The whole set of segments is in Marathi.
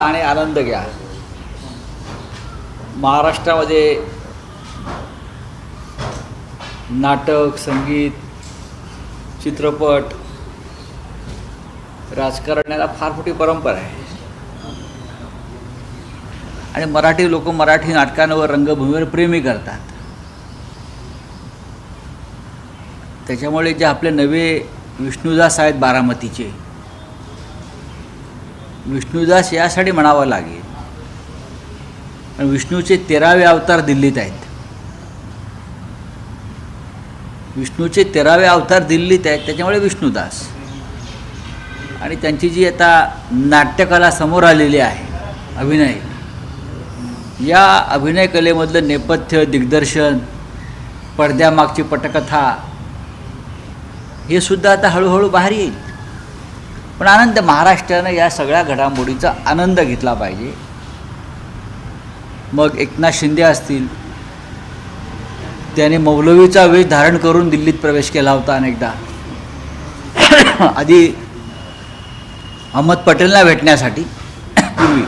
आणि आनंद घ्या. महाराष्ट्रामध्ये नाटक संगीत चित्रपट राजकारण याला फार मोठी परंपरा आहे. आणि मराठी लोक मराठी नाटकांवर रंगभूमीवर प्रेमी करतात. त्याच्यामुळे जे आपले नवे विष्णुदास आहेत बारामतीचे विष्णुदास यासाठी म्हणावं लागेल. कारण विष्णूचे तेरावे अवतार दिल्लीत आहेत. विष्णूचे तेरावे अवतार दिल्लीत आहेत त्याच्यामुळे विष्णुदास. आणि त्यांची जी आता नाट्यकला समोर आलेली आहे अभिनय. या अभिनय कलेमधलं नेपथ्य दिग्दर्शन पडद्यामागची पटकथा हे सुद्धा आता हळूहळू बाहेर येईल. पण आनंद महाराष्ट्रानं या सगळ्या घडामोडीचा आनंद घेतला पाहिजे. मग एकनाथ शिंदे असतील. त्याने मौलवीचा वेश धारण करून दिल्लीत प्रवेश केला होता अनेकदा. आधी अहमद पटेलना भेटण्यासाठी पूर्वी.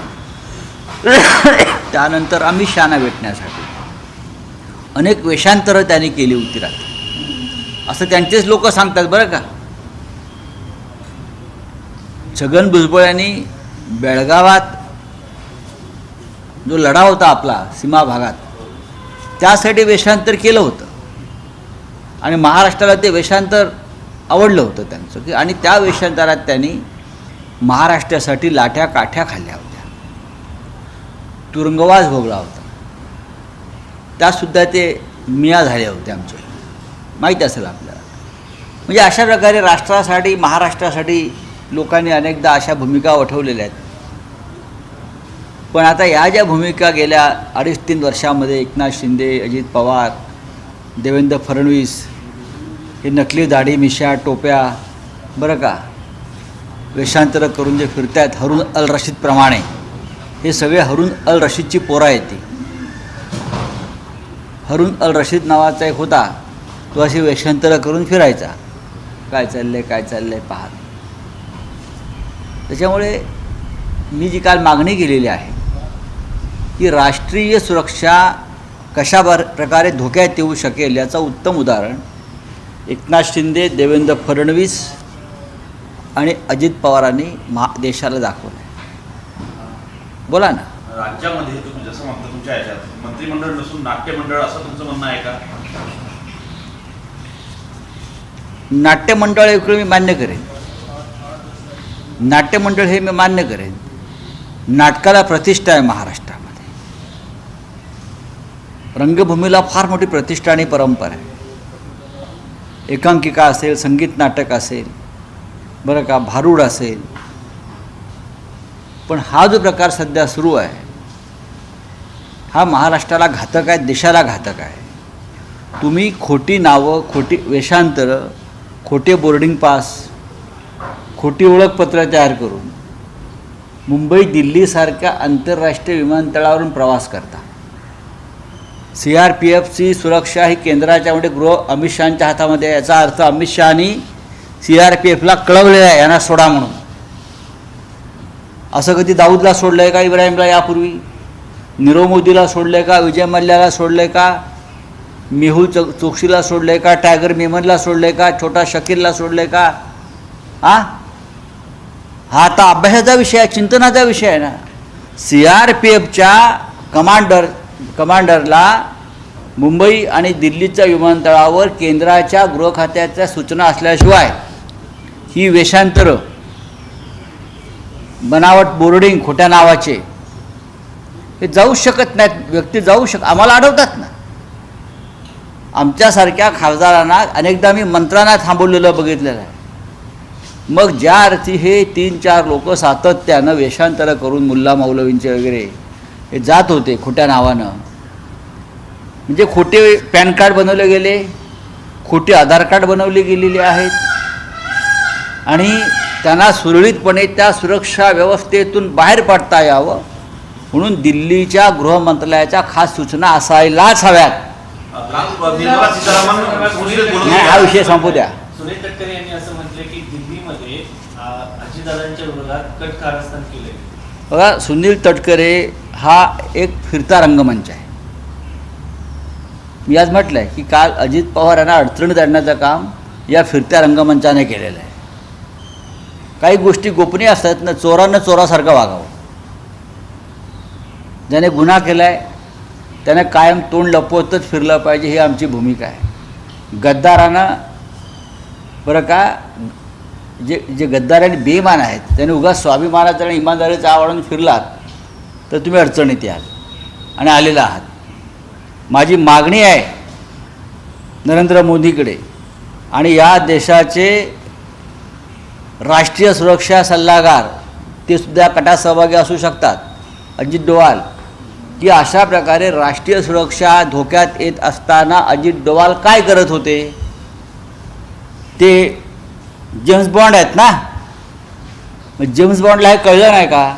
त्यानंतर अमित शहाना भेटण्यासाठी. अनेक वेषांतरं त्यांनी केली होती रात्री. असं त्यांचेच लोक सांगतात बरं का? छगन भुजबळ यांनी बेळगावात जो लढा होता आपला सीमा भागात त्यासाठी वेषांतर केलं होतं. आणि महाराष्ट्राला ते वेषांतर आवडलं होतं त्यांचं की आणि त्या वेषांतरात त्यांनी महाराष्ट्रासाठी लाठ्या काठ्या खाल्ल्या होत्या. तुरुंगवास भोगला होता. त्यासुद्धा ते मिया झाले होते आमचे. माहीत असेल आपल्याला. म्हणजे अशा प्रकारे राष्ट्रासाठी महाराष्ट्रासाठी लोकांनी अनेकदा अशा भूमिका उठवलेल्या आहेत. पण आता या ज्या भूमिका गेल्या अडीच तीन वर्षामध्ये एकनाथ शिंदे अजित पवार देवेंद्र फडणवीस हे नकली दाढी मिशा टोप्या बरं का वेषांतर करून जे फिरत आहेत हरून अल रशीदप्रमाणे हे सगळे हरून अल रशीदची पोरा येते हरून अल रशीद नावाचा एक होता तो अशी वेषांतर करून फिरायचा. काय चाललंय काय चाललंय पाहत. त्याच्यामुळे मी जी काल मागणी केलेली आहे की राष्ट्रीय सुरक्षा कशा प्रकारे धोक्यात येऊ शकेल याचं उत्तम उदाहरण एकनाथ शिंदे देवेंद्र फडणवीस आणि अजित पवारांनी महा देशाला दाखवलं आहे बोला ना. राज्यामध्ये तुम्ही जसं म्हणता तुमच्या ह्याच्यात मंत्रिमंडळ नसून नाट्यमंडळ असं तुमचं म्हणणं आहे का? नाट्यमंडळ इकडे मी मान्य करेन. नाट्यमंडळ हे मी मान्य करेन. नाटकाला प्रतिष्ठा आहे महाराष्ट्रामध्ये. रंगभूमीला फार मोठी प्रतिष्ठा आणि परंपरा आहे. एकांकिका असेल संगीत नाटक असेल बरं का भारूड असेल. पण हा जो प्रकार सध्या सुरू आहे हा महाराष्ट्राला घातक आहे देशाला घातक आहे. तुम्ही खोटी नावं खोटी वेषांतरं खोटे बोर्डिंग पास खोटी ओळखपत्र तयार करून मुंबई दिल्लीसारख्या आंतरराष्ट्रीय विमानतळावरून प्रवास करता. सी आर पी एफची सुरक्षा ही केंद्राच्या म्हणजे गृह अमित शहाच्या हातामध्ये याचा अर्थ अमित शहानी सी आर पी एफला कळवलेलं आहे यांना सोडा म्हणून. असं कधी दाऊदला सोडलं आहे का इब्राहिमला यापूर्वी? नीरव मोदीला सोडलं आहे का विजय मल्ल्याला सोडलं आहे का? मेहुल चो चोक्सीला सोडलं आहे का? टायगर मेमनला सोडलं आहे का? छोटा शकीलला सोडलं आहे का? आ? हा आता अभ्यासाचा विषय आहे चिंतनाचा विषय आहे ना. सी आर पी एफच्या कमांडर कमांडरला मुंबई आणि दिल्लीच्या विमानतळावर केंद्राच्या गृह खात्याच्या सूचना असल्याशिवाय ही वेषांतरं बनावट बोर्डिंग खोट्या नावाचे हे जाऊ शकत नाहीत व्यक्ती जाऊ शक आम्हाला अडवतात ना. आमच्यासारख्या खासदारांना अनेकदा मी मंत्र्यांना थांबवलेलं बघितलेलं आहे. मग ज्या अर्थी हे तीन चार लोक सातत्यानं वेषांतरं करून मुल्ला मौलवींचे वगैरे हे जात होते खोट्या नावानं. म्हणजे खोटे पॅन कार्ड बनवले गेले खोटे आधार कार्ड बनवली गेलेली आहेत. आणि त्यांना सुरळीतपणे त्या सुरक्षा व्यवस्थेतून बाहेर पडता यावं म्हणून दिल्लीच्या गृह मंत्रालयाच्या खास सूचना असायलाच हव्यात. हा. विषय संपू द्या सुनील तटकरे यांनी असं म्हटलं की दिल्लीमध्ये अं, अजितदादांच्या विरोधात कट कारस्थान केले बघा सुनील तटकरे हा एक फिरता रंगमंच आहे. मी आज म्हटलं आहे की काल अजित पवार यांना अडचणीत आणण्याचं काम या फिरत्या रंगमंचाने केलेलं आहे. काही गोष्टी गोपनीय असतात ना चोरांना चोरासारखं वागावं. ज्याने गुन्हा केला आहे त्याने कायम तोंड लपवतच फिरलं पाहिजे ही आमची भूमिका आहे. गद्दारानं बरं का जे जे गद्दार आणि बेमान आहेत त्याने उगाच स्वाभिमानाचा आणि इमानदारीचा आवडून फिरलात तर तुम्ही अडचणीत याल आणि आलेला आहात. माझी मागणी आहे नरेंद्र मोदीकडे आणि या देशाचे राष्ट्रीय सुरक्षा सल्लागार ते सुद्धा कटात सहभागी असू शकतात. अजित डोवाल की अशा प्रकारे राष्ट्रीय सुरक्षा धोक्यात येत असताना अजित डोवाल काय करत होते? ते जेम्स बॉन्ड आहेत ना? मग जेम्स बॉन्डला हे कळलं नाही का?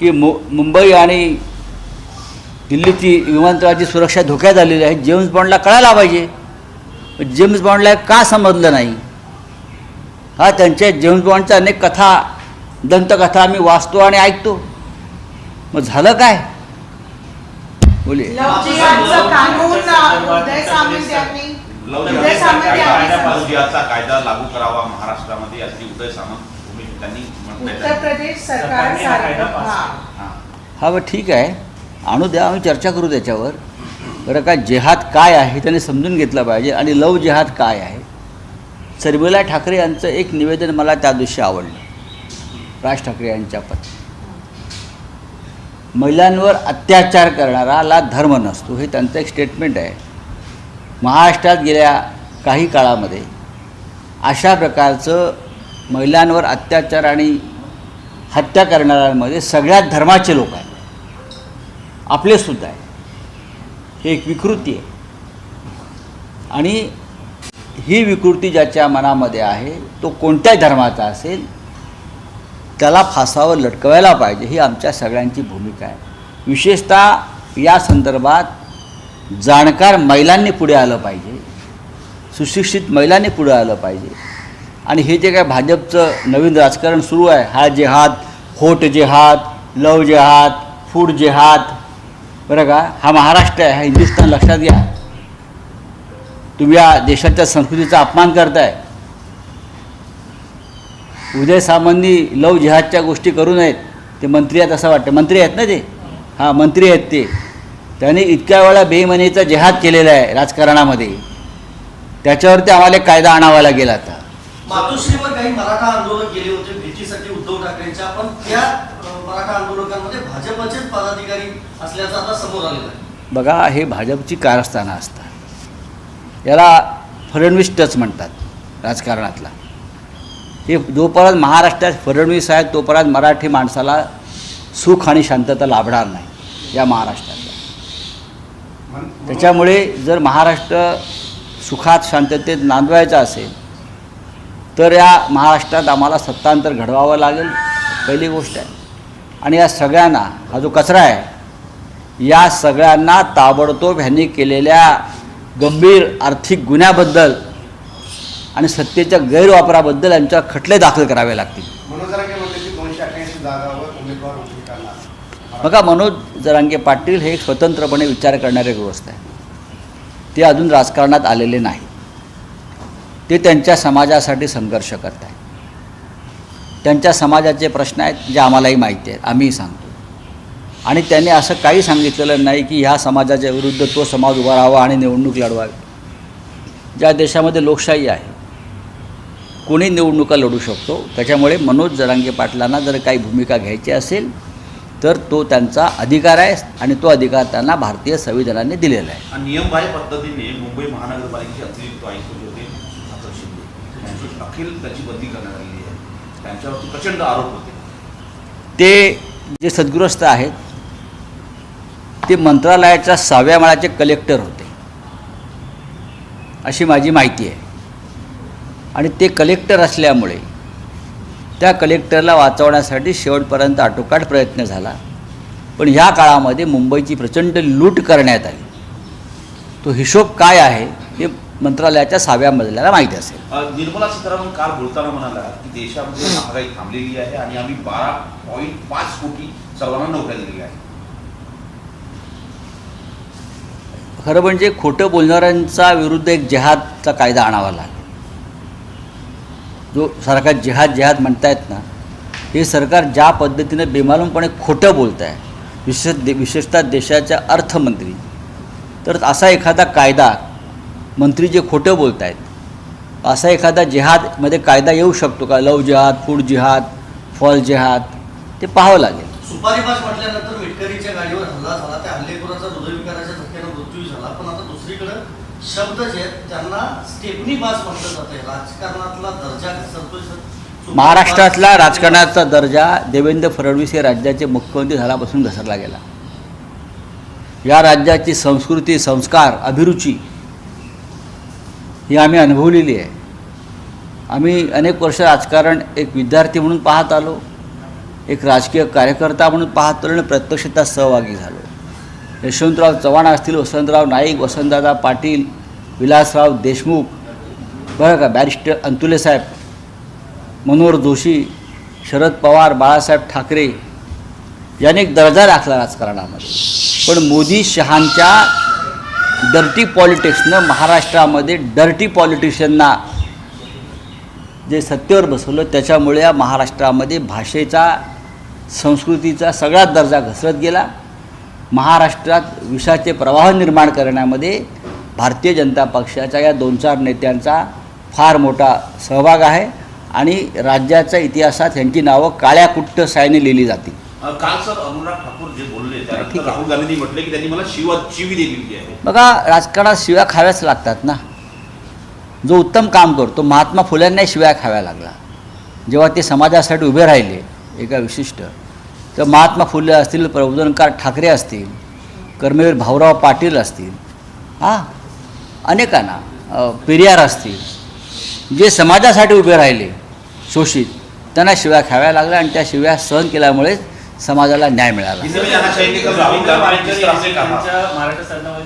की मु मुंबई आणि दिल्लीची विमानतळाची सुरक्षा धोक्यात आलेली आहे. जेम्स बॉन्डला कळायला पाहिजे. जेम्स बॉन्डला हे का समजलं नाही? हा त्यांच्या जेम्स बॉन्डच्या अनेक कथा दंतकथा आम्ही वाचतो आणि ऐकतो. मग झालं काय? बोले. लव कायदा कायदा लागू करावा महाराष्ट्रामध्ये याची उदय सामंत भूमिका त्यांनी म्हटलंय. उत्तर प्रदेश सरकार हा हा. हा. हा बरं ठीक आहे. आणू द्या आम्ही चर्चा करू त्याच्यावर. बरं का जेहाद काय आहे त्याने समजून घेतलं पाहिजे आणि लव जेहाद काय आहे? शर्मिला ठाकरे यांचं एक निवेदन मला त्या दिवशी आवडलं. राज ठाकरे यांच्या पत्नी. महिलांवर अत्याचार करणाराला धर्म नसतो हे त्यांचं एक स्टेटमेंट आहे. महाराष्ट्रात गेल्या काही काळामध्ये अशा प्रकारचं महिलांवर अत्याचार आणि हत्या करणाऱ्यांमध्ये सगळ्यात धर्माचे लोक आहेत. आपलेसुद्धा आहे हे एक विकृती आहे. आणि ही विकृती ज्याच्या मनामध्ये आहे तो कोणत्याही धर्माचा असेल त्याला फासावर लटकवायला पाहिजे ही आमच्या सगळ्यांची भूमिका आहे. विशेषतः या संदर्भात जाणकार महिलांनी पुढे आलं पाहिजे. सुशिक्षित महिलांनी पुढे आलं पाहिजे. आणि हे जे काय भाजपचं नवीन राजकारण सुरू आहे हा जेहाद होट जेहाद लव जेहाद फूड जेहाद बरं का? हा महाराष्ट्र आहे हा हिंदुस्थान लक्षात घ्या. तुम्ही या देशाच्या संस्कृतीचा अपमान करताय. उदय सामंतनी लव जिहादच्या गोष्टी करू नयेत. ते मंत्री आहेत असं वाटतं. मंत्री आहेत ना ते? हां मंत्री आहेत ते. त्यांनी इतक्या वेळा बेमनीचा जिहाद केलेला आहे राजकारणामध्ये. त्याच्यावरती आम्हाला एक कायदा आणावा लागेल आता. मातोश्रीवर काही मराठा आंदोलन केले होते भेटीसाठी उद्धव ठाकरेंच्या पण त्या मराठा आंदोलकांमध्ये भाजपचेच पदाधिकारी असल्याचं आता समोर आलेलं आहे. बघा हे भाजपची कारस्थानं असतात. याला फडणवीस टच म्हणतात राजकारणातला. हे जोपर्यंत महाराष्ट्रात फडणवीस आहेत तोपर्यंत मराठी माणसाला सुख आणि शांतता लाभणार नाही या महाराष्ट्रातल्या त्याच्यामुळे जर महाराष्ट्र सुखात शांततेत नांदवायचा असेल तर या महाराष्ट्रात आम्हाला सत्तांतर घडवावं लागेल पहिली गोष्ट आहे. आणि या सगळ्यांना हा जो कचरा आहे या सगळ्यांना ताबडतोब ह्यांनी केलेल्या गंभीर आर्थिक गुन्ह्याबद्दल आणि सत्तेच्या गैरवापराबद्दल यांच्या खटले दाखल करावे लागतील मनोज जरांगे म्हणले की दोनशे अठ्ठ्याऐंशी जागावर उमेदवार उभी करणार बघा मनोज जरांगे पाटील हे स्वतंत्रपणे विचार करणारे गृहस्थ आहे ते अजून राजकारणात आलेले नाही ते त्यांच्या समाजासाठी संघर्ष करत आहेत. त्यांच्या समाजाचे प्रश्न आहेत जे आम्हालाही माहिती आहेत आम्हीही सांगतो. आणि त्यांनी असं काही सांगितलेलं नाही की ह्या समाजाच्या विरुद्ध तो समाज उभा राहावा आणि निवडणूक लढवावी. ज्या देशामध्ये लोकशाही आहे कोणी निवडणुका लढू शकतो? त्याच्यामुळे मनोज जरांगे पाटलांना जर काही भूमिका घ्यायची असेल तर तो त्यांचा अधिकार आहे आणि तो अधिकार त्यांना भारतीय संविधानाने दिलेला आहे. नियमबाह्य पद्धतीने मुंबई महानगरपालिकेचे अतिरिक्त आयुक्त जे होते अतुल शिंदे. यांची अखिल त्याची बदली करण्यात आलेली आहे. त्यांच्यावरती प्रचंड आरोप होते. ते जे सद्गृहस्थ आहेत ते मंत्रालयाच्या सहाव्या माळ्याचे कलेक्टर होते. अशी माझी माहिती आहे. आणि ते कलेक्टर असल्यामुळे त्या कलेक्टरला वाचवण्यासाठी शेवटपर्यंत आटोकाट प्रयत्न झाला. पण ह्या काळामध्ये मुंबईची प्रचंड लूट करण्यात आली. तो हिशोब काय आहे हे मंत्रालयाच्या सहाव्या मजल्याला माहिती असेल. निर्मला सीतारामन काल बोलताना म्हणाला की देशामध्ये महागाई थांबलेली आहे आणि आम्ही बारा पॉईंट पाच कोटी सर्वांना नोकऱ्या दिलेल्या आहेत. खरं म्हणजे खोटं बोलणाऱ्यांचा विरुद्ध एक जिहादचा कायदा आणावा लागेल. जो सारखा जिहाद जिहाद म्हणतायत ना हे सरकार ज्या पद्धतीनं बेमालूमपणे खोटं बोलत आहे विशेष दे विशेषतः देशाच्या अर्थमंत्री तर असा एखादा कायदा मंत्री जे खोटं बोलत आहेत असा एखादा जिहादमध्ये कायदा येऊ शकतो का? लव जिहाद फूड जिहाद फॉल जिहाद ते पाहावं लागेल. सुपारीबाज म्हटल्यानंतर मिटकरीच्या गाडीवर हल्ला झाला त्या हल्लेखोराचा हृदयविकाराच्या धक्क्यानं मृत्यू झाला पण आता दुसरीकडं शब्द जे आहेत त्यांना स्टेपनी बाज म्हटलं जातंय राजकारणातला दर्जा घसरतोय सर. महाराष्ट्रातला राजकारणाचा दर्जा देवेंद्र फडणवीस हे राज्याचे मुख्यमंत्री झाल्यापासून घसरला गेला. या राज्याची संस्कृती संस्कार अभिरुची ही आम्ही अनुभवलेली आहे. आम्ही अनेक वर्ष राजकारण एक विद्यार्थी म्हणून पाहत आलो एक राजकीय कार्यकर्ता म्हणून पाहत आलो आणि प्रत्यक्षता सहभागी झालो. यशवंतराव चव्हाण असतील वसंतराव नाईक वसंतदादा पाटील विलासराव देशमुख बरं का बॅरिस्टर अंतुले साहेब मनोहर जोशी शरद पवार बाळासाहेब ठाकरे यांनी एक दर्जा राखला राजकारणामध्ये. पण मोदी शहांच्या डर्टी पॉलिटिक्सनं महाराष्ट्रामध्ये डर्टी पॉलिटिशियनना जे सत्तेवर बसवलं त्याच्यामुळे या महाराष्ट्रामध्ये भाषेचा संस्कृतीचा सगळाच दर्जा घसरत गेला. महाराष्ट्रात विषाचे प्रवाह निर्माण करण्यामध्ये भारतीय जनता पक्षाच्या या दोन चार नेत्यांचा फार मोठा सहभाग आहे आणि राज्याच्या इतिहासात यांची नावं काळ्या कुट्ट सायने लिहिली जातील. काल सर अनुराग ठाकूर जे बोलले त्यानंतर. राहुल गांधींनी म्हटले की त्यांनी मला शिवा शिवी दिलेली आहे. बघा राजकारणात शिव्या खाव्याच लागतात ना. जो उत्तम काम करतो महात्मा फुल्यांनाही शिव्या खाव्या लागला. जेव्हा ते समाजासाठी उभे राहिले एका विशिष्ट तर महात्मा फुले असतील प्रबोधनकार ठाकरे असतील कर्मवीर भाऊराव पाटील असतील हां अनेकांना पेरियार असतील जे समाजासाठी उभे राहिले शोषित त्यांना शिव्या खाव्या लागल्या आणि त्या शिव्या सहन केल्यामुळे समाजाला न्याय मिळाला.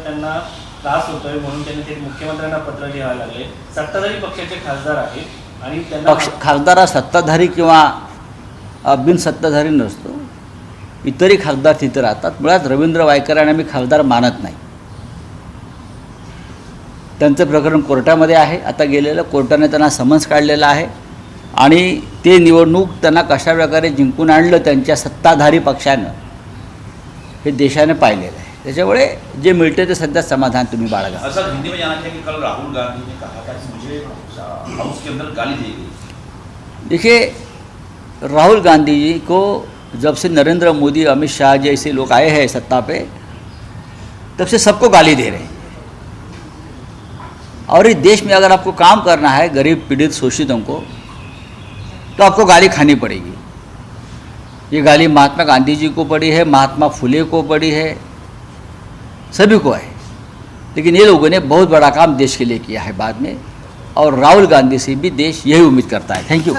त्यांना त्रास होतोय म्हणून त्यांनी मुख्यमंत्र्यांना पत्र लागले. सत्ताधारी पक्षाचे खासदार आहेत आणि त्यांना पक्ष खासदार हा सत्ताधारी किंवा बिनसत्ताधारी नसतो. इतरही खासदार तिथे राहतात. मुळात रवींद्र वायकरांना मी खासदार मानत नाही. त्यांचं प्रकरण कोर्टामध्ये आहे. आता गेलेलं कोर्टाने त्यांना समन्स काढलेलं आहे. आणि ते निवडणूक त्यांना कशा प्रकारे जिंकून आणलं त्यांच्या सत्ताधारी पक्षानं हे देशाने पाहिलेलं आहे. त्याच्यामुळे जे मिळते ते सध्या समाधान तुम्ही बाळगा. सर हिंदी में जाना चाहिए कि कल राहुल गांधी गई देखिए राहुल गांधी जी को जब से नरेंद्र मोदी, अमित शाह जैसे लोग आए हैं सत्ता पे, तब से सबको गाली दे रहे हैं। और इस देश में अगर आपको काम करना है, गरीब पीड़ित शोषितों को तो आपको गाली खानी पड़ेगी। ये गाली महात्मा गांधी जी को पड़ी है, महात्मा फुले को पड़ी है, सभी को है। लेकिन ये लोगों ने बहुत बड़ा काम देश के लिए किया है बाद में, और राहुल गांधी से भी देश यही उम्मीद करता है। Thank you